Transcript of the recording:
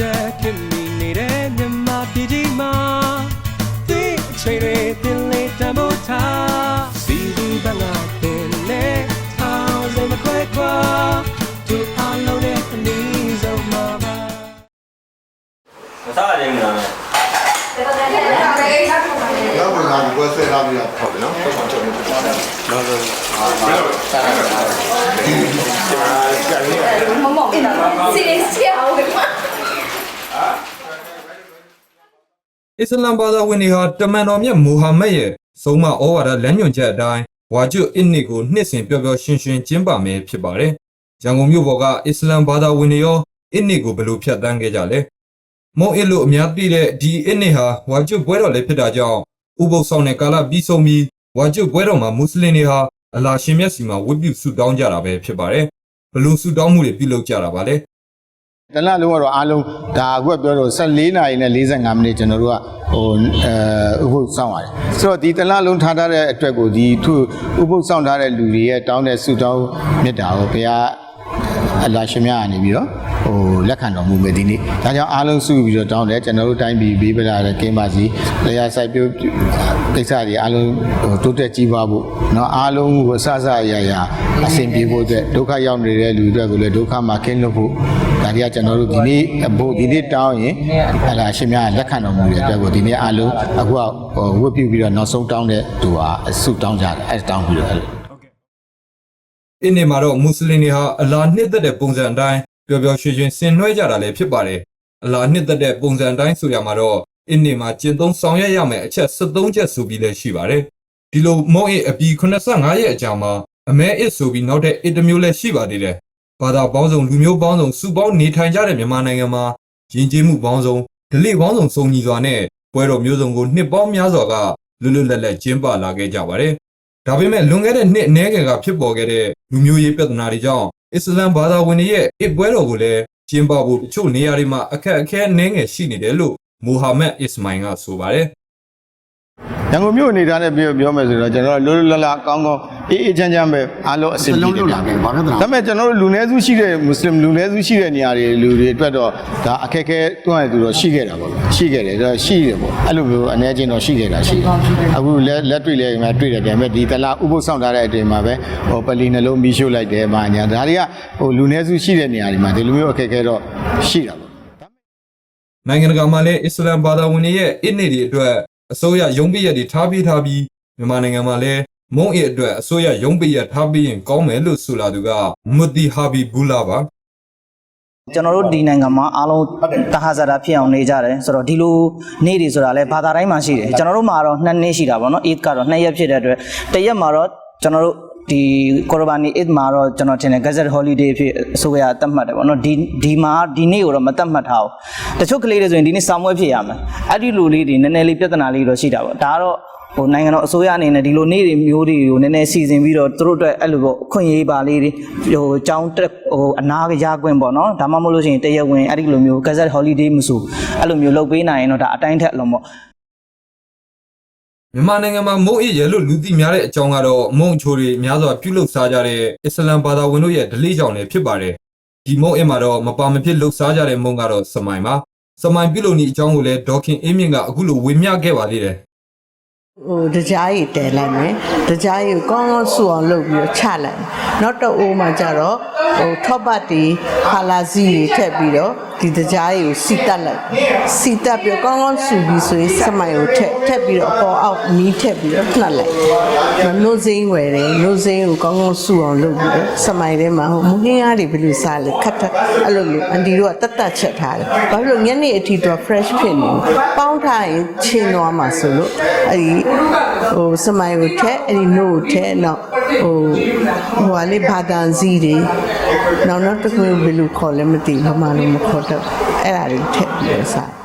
တက်ခင်မိနေတဲ့မြမပြည်ကြီးမှာဒီအချိန်တွေတင်လေးတမို့ထားစီဒီဘငါတင်နေထောင်းစမခွဲခွာသူအလုံးနဲ့အနည်းဆုံးမှာပါမစားရရင်လားနောက်ဝင်လာပြီးဝက်ဆက်လာပြီးတော့ဟုတ်တယ်နော်ဟုတ်ပါချုပ်နေတယ်နော်နော်အာဘယ်လိုဆက်လာတာဒီကနေ့ မမောင်စီစီအောင်ဝင်မှာ အစ္စလမ်ဘာသာဝင်တွေဟာတမန်တော်မြတ်မူဟာမက်ရဲ့ဆုံးမဩဝါဒလမ်းညွှန်ချက်အတိုင်းဝါကျွတ်အစ်နစ်ကိုနှစ်စဉ်ပျော်ပျော်ရွှင်ရွှင်ကျင်းပမယ်ဖြစ်ပါတယ်။ရန်ကုန်မြို့ပေါ်ကအစ္စလမ်ဘာသာဝင်တွေရောအစ်နစ်ကိုဘယ်လိုဖြတ်တန်းခဲ့ကြလဲ။မုံအစ်လို့အများသိတဲ့ဒီအစ်နစ်ဟာဝါကျွတ်ပွဲတော်လည်းဖြစ်တာကြောင့်ဥပုသ်ဆောင်တဲ့ကာလပြီးဆုံးပြီးဝါကျွတ်ပွဲတော်မှာမွတ်စလင်တွေဟာအလာရှင်မြတ်စီမှာဝတ်ပြုဆုတောင်းကြတာပဲဖြစ်ပါတယ်။ဘယ်လိုဆုတောင်းမှုတွေပြုလုပ်ကြတာပါလဲ။ တလလုံးကတော့အားလုံးဒါအခုကပြောတော့14နာရီနဲ့45မိနစ်ကျွန်တော်တို့ကဟိုအဲဥပုသ်စောင့်ရတယ်ဆိုတော့ဒီတလလုံးထားထားတဲ့အတွက်ကိုဒီသူဥပုသ်စောင့်ထားတဲ့လူတွေရဲ့တောင်းတဲ့ဆုတောင်းမြတ်တာကိုဘုရား အလရှင်မြတ်ကနေပြီးတော့ဟိုလက်ခံတော်မူမယ်ဒီနေ့ဒါကြောင့်အားလုံးစုပြီးတော့တောင်းတယ်ကျွန်တော်တို့တိုင်းပြည်ဘေးပလာတဲ့ကင်းပါစီလျာဆိုင်ပြုတ်ကိစ္စတွေအားလုံးဟိုတိုးတက်ကြီးပွားဖို့เนาะအားလုံးကိုအဆအဆအရာရာအဆင်ပြေဖို့အတွက်ဒုက္ခရောက်နေတဲ့လူတွေကိုလည်းဒုက္ခမှာကင်းလွတ်ဖို့ဒါတွေကကျွန်တော်တို့ဒီနေ့ဘို့ဒီနေ့တောင်းရင်ဟလာရှင်များလက်ခံတော်မူတဲ့အတွက်ကိုဒီနေ့အားလုံးအခုကဟိုဝတ်ပြုပြီးတော့နောက်ဆုံးတောင်းတဲ့သူဟာဆုတောင်းကြတယ်အဲတောင်းပြီးတော့ အဲ့လိုအင်းနေမှာတော့မွတ်စလင်တွေဟာအလာနှစ်သက်တဲ့ပုံစံအတိုင်းပျော်ပျော်ရွှင်ရွှင်ဆင်နွှဲကြတာလည်းဖြစ်ပါတယ်။အလာနှစ်သက်တဲ့ပုံစံအတိုင်းဆိုရမှာတော့အင်းနေမှာကျင့်သုံးဆောင်ရွက်ရမယ်အချက်73ချက်ဆိုပြီးလည်းရှိပါတယ်။ဒီလိုမုံအစ်အပီ85ရက်အကြာမှာအမဲအစ်ဆိုပြီးနောက်တဲ့အစ်တစ်မျိုးလည်းရှိပါသေးတယ်။ဘာသာပေါင်းစုံလူမျိုးပေါင်းစုံစုပေါင်းနေထိုင်ကြတဲ့မြန်မာနိုင်ငံမှာယဉ်ကျေးမှုပေါင်းစုံဓလေ့ပေါင်းစုံစုံညီစွာနဲ့ပွဲတော်မျိုးစုံကိုနှစ်ပေါင်းများစွာကလွတ်လွတ်လပ်လပ်ကျင်းပလာခဲ့ကြပါတယ်။ဒါပေမဲ့လွန်ခဲ့တဲ့နှစ်အနည်းငယ်ကဖြစ်ပေါ်ခဲ့တဲ့ လူမျိုးရေးပြဿနာတွေကြောင့်အစ္စလမ်ဘာသာဝင်တွေရဲ့အစ်ပွဲတော်ကိုလည်းကျင်းပဖို့တချို့နေရာတွေမှာအခက်အခဲအနည်းငယ်ရှိနေတယ်လို့မိုဟာမက်အစ္စမိုင်ကဆိုပါတယ် ရန်ကုန်မြို့အနေထားနဲ့ပြောပြောမယ်ဆိုတော့ကျွန်တော်တို့လွတ်လွတ်လပ်လပ်ကောင်းကောင်းအေးအေးချမ်းချမ်းပဲအားလုံးအဆင်ပြေတယ်ဗျာ။ဘာဖြစ်လဲ။ဒါပေမဲ့ကျွန်တော်တို့လူနည်းစုရှိတဲ့မွတ်စလင်လူနည်းစုရှိတဲ့နေရာတွေလူတွေအတွက်တော့ဒါအခက်အခဲတွန်းရသူတော့ရှိခဲ့တာပေါ့ဗျာ။ရှိခဲ့တယ်ဒါရှိတယ်ပေါ့။အဲ့လိုမျိုးအနေချင်းတော့ရှိခဲ့တာရှိတယ်။အခုလက်လက်တွေ့လဲမှတွေ့တယ်ဗျာ။မဲ့ဒီတလားဥပုသ်ဆောင်ထားတဲ့အချိန်မှာပဲဟိုပလီနှလုံးမီးရှို့လိုက်တယ်မာညာဒါတွေကဟိုလူနည်းစုရှိတဲ့နေရာတွေမှာဒီလိုမျိုးအခက်အခဲတော့ရှိတာပေါ့။နိုင်ငံတကာမှာလည်းအစ္စလမ်ဘာသာဝင်တွေရဲ့အစ်နေ့တွေအတွက် အစိုးရရုံးပိရက်တွေထားပြီးထားပြီးမြန်မာနိုင်ငံမှာလည်းမုံအစ်အတွက်အစိုးရရုံးပိရက်ထားပြီးရင်ကောင်းမယ်လို့ဆိုလာသူကမွတ်တီဟာဘီဘူလာပါကျွန်တော်တို့ဒီနိုင်ငံမှာအားလုံးတဟဇာတာဖြစ်အောင်နေကြတယ်ဆိုတော့ဒီလိုနေ့တွေဆိုတာလဲဘာသာတိုင်းမှာရှိတယ်ကျွန်တော်တို့မှာတော့နှစ်နေ့ရှိတာပေါ့နော် Eid ကတော့နှစ်ရက်ဖြစ်တဲ့အတွက်တစ်ရက်မှာတော့ကျွန်တော်တို့ ဒီကော်ရဘာနီ Eid မှာတော့ကျွန်တော်ထင်တယ် Gazette Holiday ဖြစ်အစိုးရသတ်မှတ်တယ်ပေါ့နော်ဒီဒီမှာဒီနေ့ကိုတော့မသတ်မှတ်ထားဘူးတချို့ကလေးတွေဆိုရင်ဒီနေ့စာမွေးဖြစ်ရမယ်အဲ့ဒီလိုလေးတွေနည်းနည်းလေးပြဿနာလေးတော့ရှိတာပေါ့ဒါကတော့ဟိုနိုင်ငံတော်အစိုးရအနေနဲ့ဒီလိုနေ့တွေမျိုးတွေကိုနည်းနည်းစီစဉ်ပြီးတော့သူတို့အတွက်အဲ့လိုပေါ့အခွင့်အရေးပါလေးတွေဟိုចောင်းတက်ဟိုအနာရခွင့်ပေါ့နော်ဒါမှမဟုတ်လို့ရှိရင်တရက်ဝင်အဲ့ဒီလိုမျိုး gazette holiday မဆိုအဲ့လိုမျိုးလုပ်ပေးနိုင်ရင်တော့ဒါအတိုင်းထက်အလုံးပေါ့ မြန်မာနိုင်ငံမှာမုံအစ်ရဲလို့လူသိများတဲ့အကြောင်းကတော့မုံချိုတွေအများစွာပြုလုပ်စားကြတဲ့အစ္စလမ်ဘာသာဝင်တို့ရဲ့ဓလေ့ကြောင့်လည်းဖြစ်ပါတယ်။ဒီမုံအစ်မှာတော့မပါမဖြစ်လှုပ်ရှားကြတဲ့မုံကတော့စမိုင်ပါ။စမိုင်ပြုလုပ်နည်းအကြောင်းကိုလည်းဒေါခင်အေးမြင့်ကအခုလိုဝေမျှခဲ့ပါသေးတယ်။ဟိုတကြားရီတဲလိုက်မယ်တကြားရီကိုကောင်းကောင်းဆူအောင်လုပ်ပြီးတော့ချလိုက်မယ်နောက်တော့အိုးမှာကျတော့ဟိုထော့ပတ်တီဟာလာစီတွေထည့်ပြီးတော့ဒီတကြားရီကိုစီတက်လိုက်စီတက်ပြီးတော့ကောင်းကောင်းဆူပြီးဆိုရင်စမိုင်ကိုထည့်ထည့်ပြီးတော့အပေါ်အောက်မီးထည့်ပြီးတော့နှက်လိုက်နို့စိမ်းဝယ်တယ်နို့စိမ်းကိုကောင်းကောင်းဆူအောင်လုပ်ပြီးတော့စမိုင်ထဲမှာဟိုမဟင်းအားတွေဘယ်လိုစားလဲခတ်ထအဲ့လိုမျိုးအန်တီတို့ကတတ်တတ်ချက်ထားတယ်ဘာဖြစ်လို့ညနေအထိတော့ fresh ဖြစ်နေပေါင်းထားရင်ချင်းသွားမှာဆိုလို့အဲ့ဒီဟိုစမိုင်ကိုထက်အဲ့ဒီနို့ကိုထက်နောက် ဟိုဟိုဟာလေးဘာတန်စီတွေနောက်နောက်တစ်ခုဘယ်လိုခေါ်လဲမသိဘူးဘာမှလည်းမခေါ်တော့အဲ့ဒါတွေထက်ပြီးတော့စား